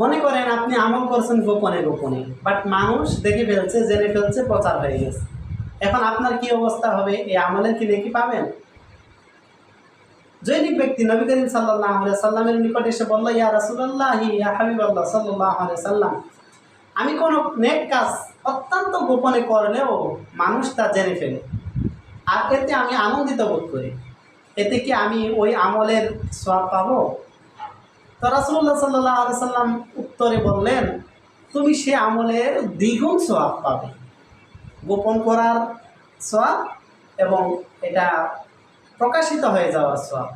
মনে করেন আপনি আমল করছেন গোপনে গোপনে বাট মানুষ দেখে ফেলছে, জেনে ফেলছে, প্রচার হয়ে গেছে। এখন আপনার কি অবস্থা হবে? এই আমলের কি নেকি পাবেন? জৈনিক ব্যক্তি নবী করিম সাল্লাহ সাল্লামের নিকট এসে বলল, ইয়া রাসুল্লাহ ইয়া হাবিব আল্লাহ সাল্লাহ সাল্লাম আমি কোনো নেক কাজ অত্যন্ত গোপনে করলেও মানুষ তা জেনে ফেলে। আর এতে আমি আনন্দিত বোধ করি। এতে কি আমি ওই আমলের সব পাবো? তো রাসুল্লাহ সাল্লাহ সাল্লাম উত্তরে বললেন, তুমি সে আমলের দ্বিগুণ সোয়াব পাবে। গোপন করার সোয়াব এবং এটা প্রকাশিত হয়ে যাওয়ার সোয়াব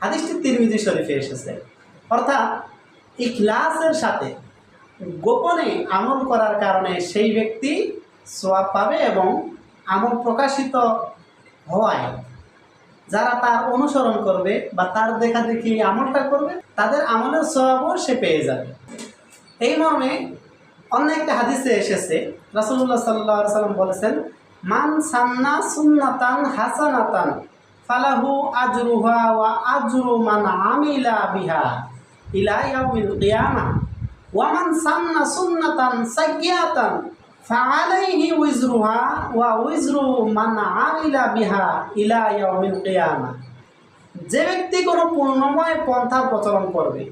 হাদিসটি তিরমিজি শরীফে এসেছে। অর্থাৎ ইখলাসের সাথে গোপনে আমল করার কারণে সেই ব্যক্তি সোয়াব পাবে এবং আমল প্রকাশিত হওয়ায় যারা তার অনুসরণ করবে বা তার দেখা দেখি আমলটা করবে, তাদের আমলের স্বভাবও সে পেয়ে যাবে। এই মর্মে অন্য একটা হাদিসে এসেছে রাসুল্লাহ সাল্লাহ সাল্লাম বলেছেন, মান সান্না সুন্নাতান হাসানাতান, ফালাহু আজরুহা ওয়া আজরু মান আমিলা বিহা ইলা ইয়াউমিল কিয়ামা, ওয়া মান সান্না সুন্নাতান সাইয়্যাতান ফাআলাইহি উইজরুহা ওয়া উইজরু মান আমিলা বিহা ইলা কিয়ামা যে ব্যক্তি কোনো পূর্ণময় পন্থার প্রচলন করবে,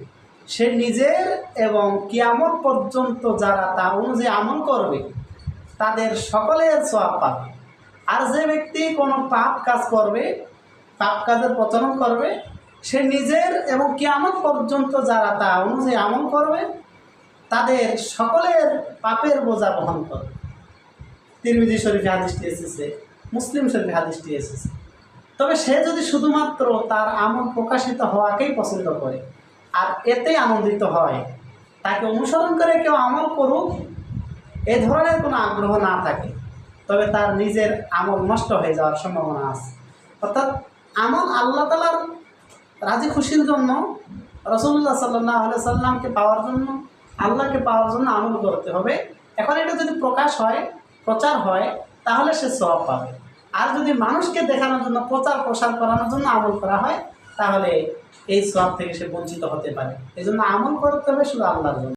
সে নিজের এবং কিয়ামত পর্যন্ত যারা তা অনুযায়ী আমল করবে, তাদের সকলের সওয়াব পাবে। আর যে ব্যক্তি কোনো পাপ কাজ করবে, পাপ কাজের প্রচলন করবে, সে নিজের এবং কিয়ামত পর্যন্ত যারা তা অনুযায়ী আমল করবে তাদের সকলের পাপের বোঝা বহন করে। তিরমিজি শরীফে হাদিসটি এসেছে, মুসলিম শরীফে হাদিসটি এসেছে। তবে সে যদি শুধুমাত্র তার আমল প্রকাশিত হওয়াকেই পছন্দ করে, আর এতে আনন্দিত হয়, তাকে অনুসরণ করে কেউ আমল করুক, এ ধরনের কোনো আগ্রহ না থাকে। তবে তার নিজের আমল নষ্ট হয়ে যাওয়ার সম্ভাবনা আছে। অর্থাৎ আমল আল্লাহ তালার রাজি খুশির জন্য রসুল্লাহ সাল্লাহ সাল্লামকে পাওয়ার জন্য আল্লাহকে পাওয়ার জন্য আমল করতে হবে। এখন এটা যদি প্রকাশ হয়, প্রচার হয়, তাহলে সে সব পাবে। আর যদি মানুষকে দেখানোর জন্য, প্রচার, প্রসার করানোর জন্য আমল করা হয়, তাহলে এই সব থেকে সে বঞ্চিত হতে পারে। এই জন্য আমল করতে হবে শুধু আল্লাহর জন্য।